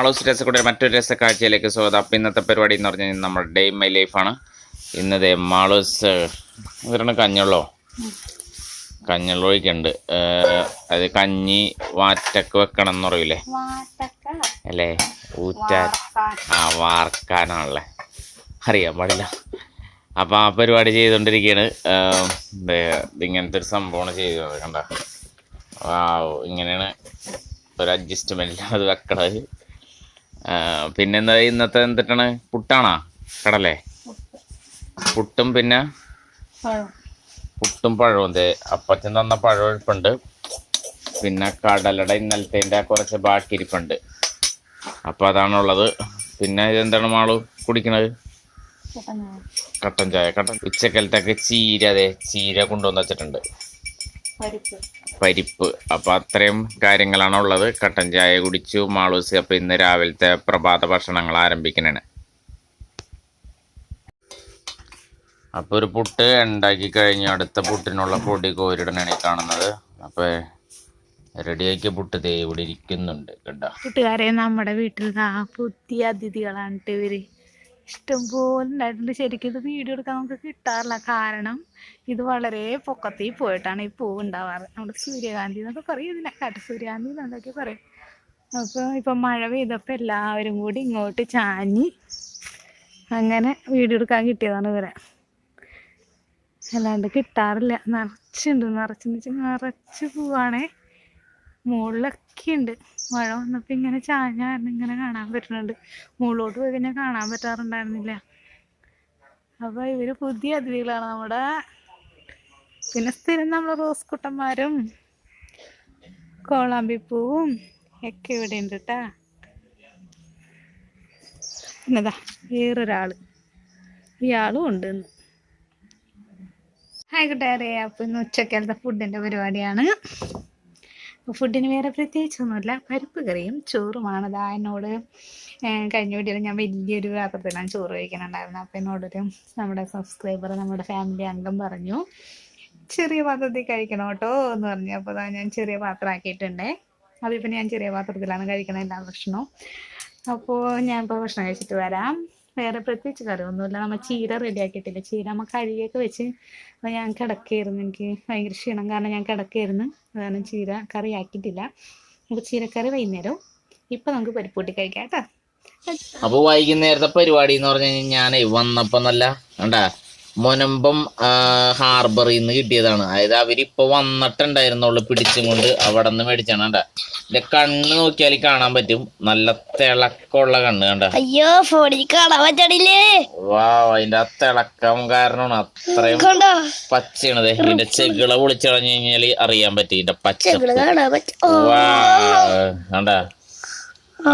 മാളോസ് രസക്കൂടെ മറ്റൊരു രസക്കാഴ്ചയിലേക്ക് സ്വാഗതം. അപ്പം ഇന്നത്തെ പരിപാടി എന്ന് പറഞ്ഞാൽ നമ്മുടെ ഡേ മൈ ലൈഫാണ് ഇന്നതേ മാളോസ് ഇവരാണ് കഞ്ഞുള്ളോ? കഞ്ഞുള്ളൊഴിക്കുണ്ട് അത് കഞ്ഞി വാറ്റക്ക് വെക്കണം എന്ന് പറയൂലേ? അല്ലേ? ഊറ്റാൻ. ആ വാർക്കാനാണല്ലേ? അറിയാൻ പാടില്ല. അപ്പം ആ പരിപാടി ചെയ്തുകൊണ്ടിരിക്കുകയാണ്. ഇങ്ങനത്തെ ഒരു സംഭവമാണ് ചെയ്തത് കണ്ട? വാവ് ഇങ്ങനെയാണ് ഒരു അഡ്ജസ്റ്റ്മെന്റിൽ അത് വെക്കണത്. ആ, പിന്നെന്താ ഇന്നത്തെ എന്തിട്ടാണ്? പുട്ടാണോ? കടലേ? പുട്ടും. പിന്നെ? പുട്ടും പഴവും. ദേ അപ്പച്ചൻ തന്ന പഴം ഇരിപ്പുണ്ട്. പിന്നെ കടലയുടെ ഇന്നലത്തെ കുറച്ച് ബാക്കി ഇരിപ്പുണ്ട്. അപ്പം അതാണുള്ളത്. പിന്നെ ഇതെന്താണ് മാളു കുടിക്കണത്? കട്ടൻ ചായ. കട്ടൻ ഉച്ചക്കലത്തൊക്കെ ചീര അതെ ചീര കൊണ്ടുവന്ന് വെച്ചിട്ടുണ്ട്. പരിപ്പ്. പരിപ്പ്. അപ്പം അത്രയും കാര്യങ്ങളാണ് ഉള്ളത് കട്ടൻ ചായ കുടിച്ചു മാളൂസ് അപ്പോൾ ഇന്ന് രാവിലത്തെ പ്രഭാത ഭക്ഷണങ്ങൾ ആരംഭിക്കണേ അപ്പോൾ ഒരു പുട്ട് ഉണ്ടാക്കി കഴിഞ്ഞ് അടുത്ത പുട്ടിനുള്ള പൊടി കോരിടനാണ് കാണുന്നത്. അപ്പോൾ റെഡിയാക്കിയ പുട്ട് ദേ ഇവിടെ ഇരിക്കുന്നുണ്ട് കേട്ടോ കൂട്ടുകാരെ നമ്മുടെ വീട്ടിൽ ആ പുതിയ അതിഥികളാണ് ഇവർ. ഇഷ്ടംപോലെ ഉണ്ടായിട്ടുണ്ട്. ശരിക്കും ഇത് വീഡിയോ എടുക്കാൻ നമുക്ക് കിട്ടാറില്ല. കാരണം ഇത് വളരെ പൊക്കത്തിൽ പോയിട്ടാണ് ഈ പൂവ് ഉണ്ടാവാറ്. നമ്മുടെ സൂര്യകാന്തി എന്നൊക്കെ പറയും ഇതിനെ കാട്ട് സൂര്യകാന്തി എന്നൊക്കെ പറയും. അപ്പോൾ ഇപ്പം മഴ പെയ്തപ്പോൾ എല്ലാവരും കൂടി ഇങ്ങോട്ട് ചാഞ്ഞി അങ്ങനെ വീഡിയോ എടുക്കാൻ കിട്ടിയതാണ് ഇവരെ അല്ലാണ്ട് കിട്ടാറില്ല. നിറച്ചുണ്ട്. നിറച്ചെന്ന് വെച്ചാൽ നിറച്ച് പൂവാണേ. മുകളിലൊക്കെ ഉണ്ട് മഴ വന്നപ്പോൾ ഇങ്ങനെ ചാഞ്ഞ കാരണം ഇങ്ങനെ കാണാൻ പറ്റുന്നുണ്ട്. മുകളിലോട്ട് പോയി കഴിഞ്ഞാൽ കാണാൻ പറ്റാറുണ്ടായിരുന്നില്ല. അപ്പോൾ ഇവർ പുതിയ അതിഥികളാണ് നമ്മുടെ പിന്നെ സ്ഥിരം നമ്മൾ റോസ് കുട്ടന്മാരും കോളാമ്പിപ്പൂവും ഒക്കെ ഇവിടെ ഉണ്ട് കേട്ടാ പിന്നെതാ വേറൊരാൾ. ഇയാളും ഉണ്ട് ഹായ് കൂട്ടുകാരെ അപ്പോൾ ഇന്ന് ഉച്ചക്കാലത്തെ ഫുഡിന്റെ പരിപാടിയാണ്. ഫുഡിന് വേറെ പ്രത്യേകിച്ചൊന്നുമില്ല. പരിപ്പ് കറിയും ചോറുമാണ്. അതാ എന്നോട് കഴിഞ്ഞ വീട്ടിൽ ഞാൻ വലിയൊരു പാത്രത്തിലാണ് ചോറ് കഴിക്കുന്നുണ്ടായിരുന്നത് അപ്പം എന്നോടൊരു നമ്മുടെ സബ്സ്ക്രൈബർ നമ്മുടെ ഫാമിലി അംഗം പറഞ്ഞു ചെറിയ പാത്രത്തിൽ കഴിക്കണം കേട്ടോ എന്ന് പറഞ്ഞു. അപ്പോൾ ഞാൻ ചെറിയ പാത്രമാക്കിയിട്ടുണ്ടേ. അതിപ്പോൾ ഞാൻ ചെറിയ പാത്രത്തിലാണ് കഴിക്കണത്. എല്ലാ ഭക്ഷണവും അപ്പോൾ ഞാൻ ഇപ്പോൾ ഭക്ഷണം കഴിച്ചിട്ട് വരാം. വേറെ പ്രത്യേകിച്ച് കറിയൊന്നുമില്ല. നമ്മ ചീര റെഡി ആക്കിയിട്ടില്ല? ചീര നമ്മ കഴുകിയൊക്കെ വെച്ച് ഞാൻ കിടക്കായിരുന്നു. എനിക്ക് ഭയങ്കര ക്ഷീണം കാരണം ഞാൻ കിടക്കായിരുന്നു. കാരണം ചീര കറി ആക്കിയിട്ടില്ല. അപ്പോൾ ചീരക്കറി വൈകുന്നേരം. ഇപ്പം നമുക്ക് പരിപ്പൂട്ടി കഴിക്കാം കേട്ടോ. അപ്പോൾ വൈകുന്നേരത്തെ പരിപാടി എന്ന് പറഞ്ഞു കഴിഞ്ഞാൽ ഞാനേ വന്നപ്പോൾ നല്ല കണ്ടാ? മുനമ്പം ഹാർബറിൽ നിന്ന് കിട്ടിയതാണ്. അതായത് അവരിപ്പോ വന്നിട്ടുണ്ടായിരുന്നുള്ളു പിടിച്ചും കൊണ്ട് അവിടെ നിന്ന് മേടിച്ചാണ് കണ്ട. എന്റെ കണ്ണ് നോക്കിയാൽ കാണാൻ പറ്റും. നല്ല തിളക്കമുള്ള കണ്ണ് കണ്ട. അയ്യോ ഫോണിൽ കാണാൻ പറ്റണില്ലേ? വാ അതിന്റെ ആ തിളക്കം കാരണമാണ് അത്രയും പച്ചയാണത്. ഇതിന്റെ ചെകിള പൊളിച്ചളഞ്ഞു കഴിഞ്ഞാൽ അറിയാൻ പറ്റും. ഇതിന്റെ പച്ച വാ കണ്ട?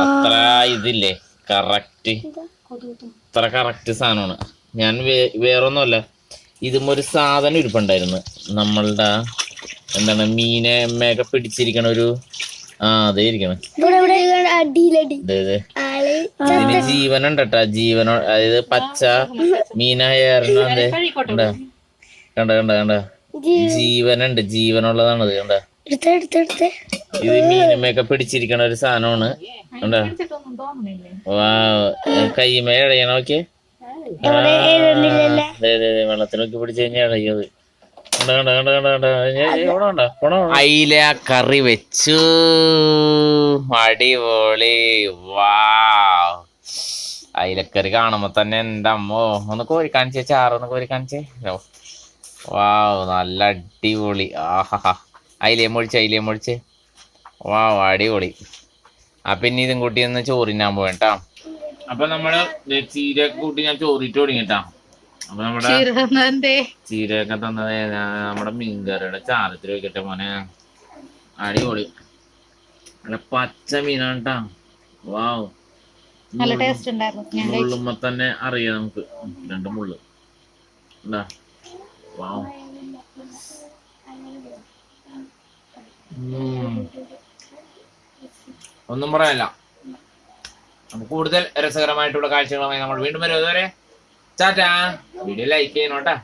അത്ര ഇതില്ലേ? കറക്റ്റ് അത്ര കറക്റ്റ് സാധനമാണ്. ഞാൻ വേ- വേറൊന്നുമല്ല. ഇതും ഒരു സാധനം ഇരിപ്പുണ്ടായിരുന്നു. നമ്മളുടെ എന്താണ് മീനെ മേക പിടിച്ചിരിക്കണ ഒരു ആ അതേ ഇരിക്കണം. ഇത് ഇത് ഇതിന് ജീവനുണ്ട് കേട്ടാ ജീവനോ അതായത് പച്ച മീനായ കണ്ട? കണ്ട കണ്ട കണ്ട? ജീവനുണ്ട്. ജീവനുള്ളതാണത് കണ്ട? എടുത്ത് എടുത്ത് എടുത്ത്. ഇത് മീനമ്മയൊക്കെ പിടിച്ചിരിക്കണ ഒരു സാധനമാണ്. കണ്ട? വാ കൈമേ വെള്ളത്തിലൊക്കെ പിടിച്ചു അയില കറി വെച്ചു. അടിപൊളി. വാ അയിലക്കറി കാണുമ്പോ തന്നെ എന്റെ അമ്മോ? ഒന്ന് കോരി കാണിച്ചേ ചാറൊന്ന് കോരി കാണിച്ചേ. വാ വാവ് നല്ല അടിപൊളി. ആഹാ അയിലേ മൊഴിച്ചേ അയിലേ മൊഴിച്ചേ വാ അടിപൊളി. ആ പിന്നെ ഇതും കൂട്ടി ഒന്ന് ചോറിനാൻ പോകട്ടോ അപ്പൊ നമ്മൾ ചീര ചീരയൊക്കെ കൂട്ടി ഞാൻ ചോറിട്ട് തുടങ്ങിട്ടാ. അപ്പൊ നമ്മുടെ ചീരയൊക്കെ തന്നത് നമ്മുടെ മീൻകറിയുടെ ചാരത്തിൽ വെക്കട്ടെ മോനെ. അടിപൊളി. നല്ല പച്ച മീനാണ് കേട്ടാ വാവ്. നല്ല ടേസ്റ്റ് ഉണ്ടായിരുന്നു. മുള്ളുമ്പോ തന്നെ അറിയാം നമുക്ക്. രണ്ട് മുള്ളു. ഉണ്ടാ വാവ്. ഒന്നും പറയാനില്ല കൂടുതൽ രസകരമായിട്ടുള്ള കാഴ്ചകളുമായി നമ്മൾ വീണ്ടും വരും. അതുവരെ ചാറ്റാ വീഡിയോ ലൈക്ക് ചെയ്യണോട്ടാ